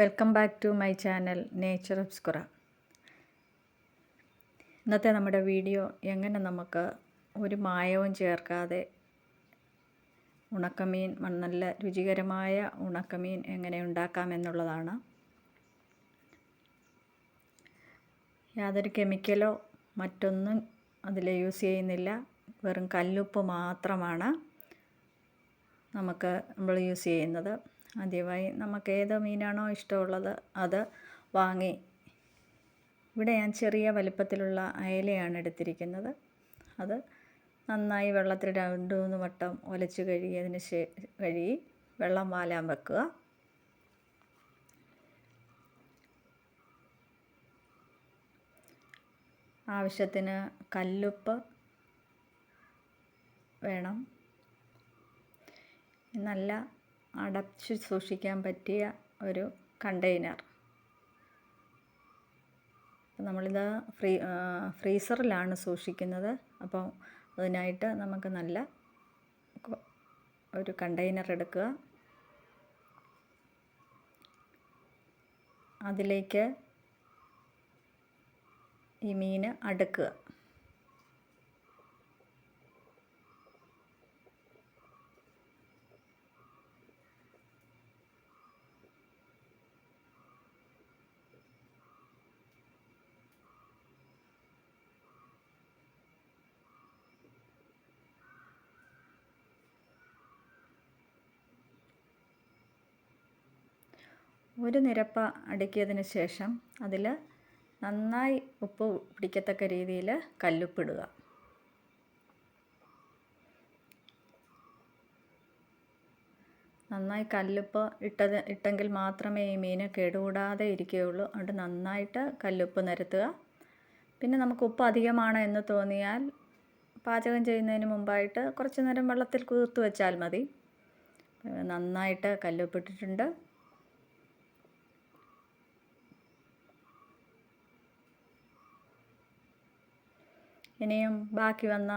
Welcome back to my channel Nature Obscura ഇന്നത്തെ നമ്മുടെ video എങ്ങനെ നമുക്ക് ഒരു മായവും ചേർക്കാതെ ഉണക്കമീൻ നല്ല രുചികരമായ ഉണക്കമീൻ എങ്ങനെ ഉണ്ടാക്കാമെന്നുള്ളതാണ് യാതൊരു കെമിക്കലോ മറ്റൊന്നും അതിൽ യൂസ് ചെയ്യുന്നില്ല. വെറും കല്ലുപ്പ് മാത്രമാണ് നമുക്ക് നമ്മൾ യൂസ് ചെയ്യുന്നത്. ആദ്യമായി നമുക്ക് ഏത് മീനാണോ ഇഷ്ടമുള്ളത് അത് വാങ്ങി. ഇവിടെ ഞാൻ ചെറിയ വലിപ്പത്തിലുള്ള അയലയാണ് എടുത്തിരിക്കുന്നത്. അത് നന്നായി വെള്ളത്തിൽ രണ്ട് മൂന്ന് വട്ടം ഒലച്ച് കഴുകിയതിന് ശേ കഴുകി വെള്ളം വാലാൻ വെക്കുക. ആവശ്യത്തിന് കല്ലുപ്പ് വേണം. നല്ല അടച്ച് സൂക്ഷിക്കാൻ പറ്റിയ ഒരു കണ്ടെയ്നർ. നമ്മളിത് ഫ്രീ ഫ്രീസറിലാണ് സൂക്ഷിക്കുന്നത്. അപ്പോൾ അതിനായിട്ട് നമുക്ക് നല്ല ഒരു കണ്ടെയ്നർ എടുക്കുക. അതിലേക്ക് ഈ മീൻ അടുക്കുക. ഒരു നിരപ്പ അടുക്കിയതിന് ശേഷം അതിൽ നന്നായി ഉപ്പ് പിടിക്കത്തക്ക രീതിയിൽ കല്ലുപ്പിടുക. നന്നായി കല്ലുപ്പ് ഇട്ടത് ഇട്ടെങ്കിൽ മാത്രമേ ഈ മീൻ കേടുകൂടാതെ ഇരിക്കുകയുള്ളൂ. അതുകൊണ്ട് നന്നായിട്ട് കല്ലുപ്പ് നിരത്തുക. പിന്നെ നമുക്ക് ഉപ്പ് അധികമാണ് എന്ന് തോന്നിയാൽ പാചകം ചെയ്യുന്നതിന് മുമ്പായിട്ട് കുറച്ച് നേരം വെള്ളത്തിൽ കുതിർത്ത് വെച്ചാൽ മതി. നന്നായിട്ട് കല്ലുപ്പിട്ടിട്ടുണ്ട്. ഇനിയും ബാക്കി വന്ന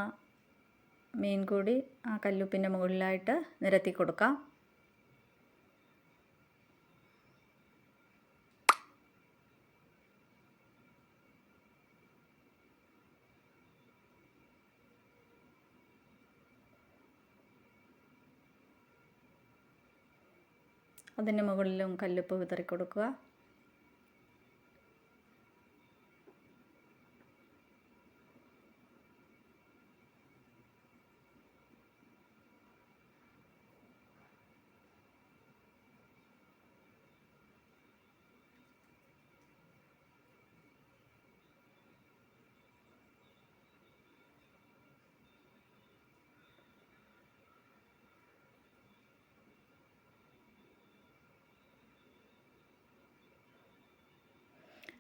മീൻ കൂടി ആ കല്ലുപ്പിന്റെ മുകളിലായിട്ട് നിരത്തി കൊടുക്കാം. അതിന് മുകളിലും കല്ലുപ്പ് വിതറി കൊടുക്കുക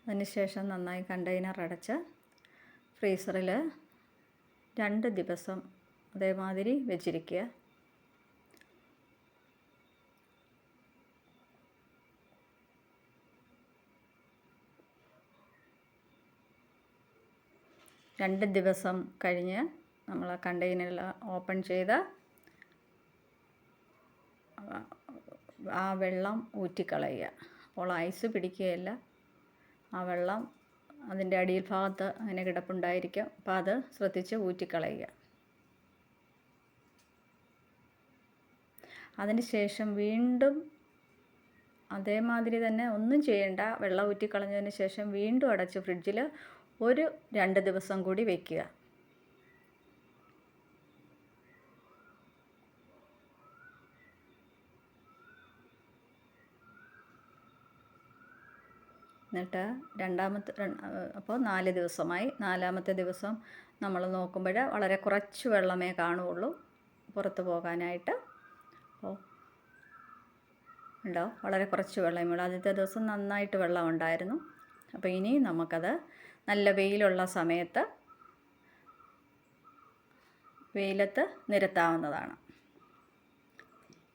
അതിനുശേഷം നന്നായി കണ്ടെയ്നർ അടച്ച് ഫ്രീസറിൽ രണ്ട് ദിവസം അതേമാതിരി വെച്ചിരിക്കുക. രണ്ട് ദിവസം കഴിഞ്ഞ് നമ്മൾ ആ കണ്ടെയ്നറിൽ ഓപ്പൺ ചെയ്ത് ആ വെള്ളം ഊറ്റിക്കളയുക. അപ്പോൾ ഐസ് പിടിക്കുകയല്ല. ആ വെള്ളം അതിന്റെ അടിയിൽ ഭാഗത്ത് അങ്ങനെ കിടപ്പുണ്ടായിരിക്കും. അപ്പോൾ അത് ശ്രദ്ധിച്ച് ഊറ്റിക്കളയുക. അതിന് ശേഷം വീണ്ടും അതേമാതിരി തന്നെ ഒന്നും ചെയ്യേണ്ട വെള്ളം ഊറ്റിക്കളഞ്ഞതിന് ശേഷം വീണ്ടും അടച്ച് ഫ്രിഡ്ജിൽ ഒരു രണ്ട് ദിവസം കൂടി വയ്ക്കുക എന്നിട്ട് രണ്ടാമത്തെ അപ്പോൾ നാല് ദിവസമായി. നാലാമത്തെ ദിവസം നമ്മൾ നോക്കുമ്പോൾ വളരെ കുറച്ച് വെള്ളമേ കാണുകയുള്ളൂ പുറത്ത് പോകാനായിട്ട്. അപ്പോൾ ഉണ്ടോ? വളരെ കുറച്ച് വെള്ളമേ ഉള്ളൂ. ആദ്യത്തെ ദിവസം നന്നായിട്ട് വെള്ളം ഉണ്ടായിരുന്നു. അപ്പോൾ ഇനി നമുക്കത് നല്ല വെയിലുള്ള സമയത്ത് വെയിലത്ത് നിരത്താവുന്നതാണ്.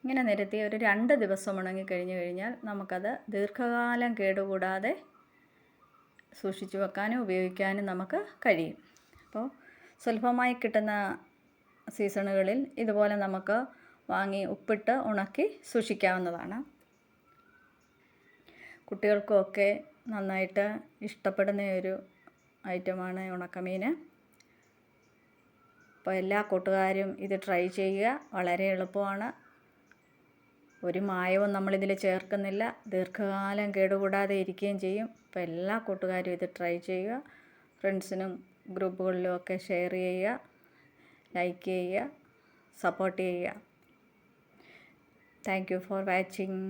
ഇങ്ങനെ നിരത്തി ഒരു രണ്ട് ദിവസം ഉണങ്ങി കഴിഞ്ഞു കഴിഞ്ഞാൽ നമുക്കത് ദീർഘകാലം കേടുകൂടാതെ സൂക്ഷിച്ചു വെക്കാനും ഉപയോഗിക്കാനും നമുക്ക് കഴിയും. അപ്പോൾ സുലഭമായി കിട്ടുന്ന സീസണുകളിൽ ഇതുപോലെ നമുക്ക് വാങ്ങി ഉപ്പിട്ട് ഉണക്കി സൂക്ഷിക്കാവുന്നതാണ്. കുട്ടികൾക്കൊക്കെ നന്നായിട്ട് ഇഷ്ടപ്പെടുന്ന ഒരു ഐറ്റമാണ് ഉണക്കമീൻ. അപ്പോൾ എല്ലാ കൂട്ടുകാരും ഇത് ട്രൈ ചെയ്യുക. വളരെ എളുപ്പമാണ്. ഒരു മായവും നമ്മളിതിൽ ചേർക്കുന്നില്ല. ദീർഘകാലം കേടുകൂടാതെ ഇരിക്കുകയും ചെയ്യും. അപ്പോൾ എല്ലാ കൂട്ടുകാരും ഇത് ട്രൈ ചെയ്യുക. ഫ്രണ്ട്സിനും ഗ്രൂപ്പുകളിലും ഒക്കെ ഷെയർ ചെയ്യുക. ലൈക്ക് ചെയ്യുക. സപ്പോർട്ട് ചെയ്യുക. Thank you for watching.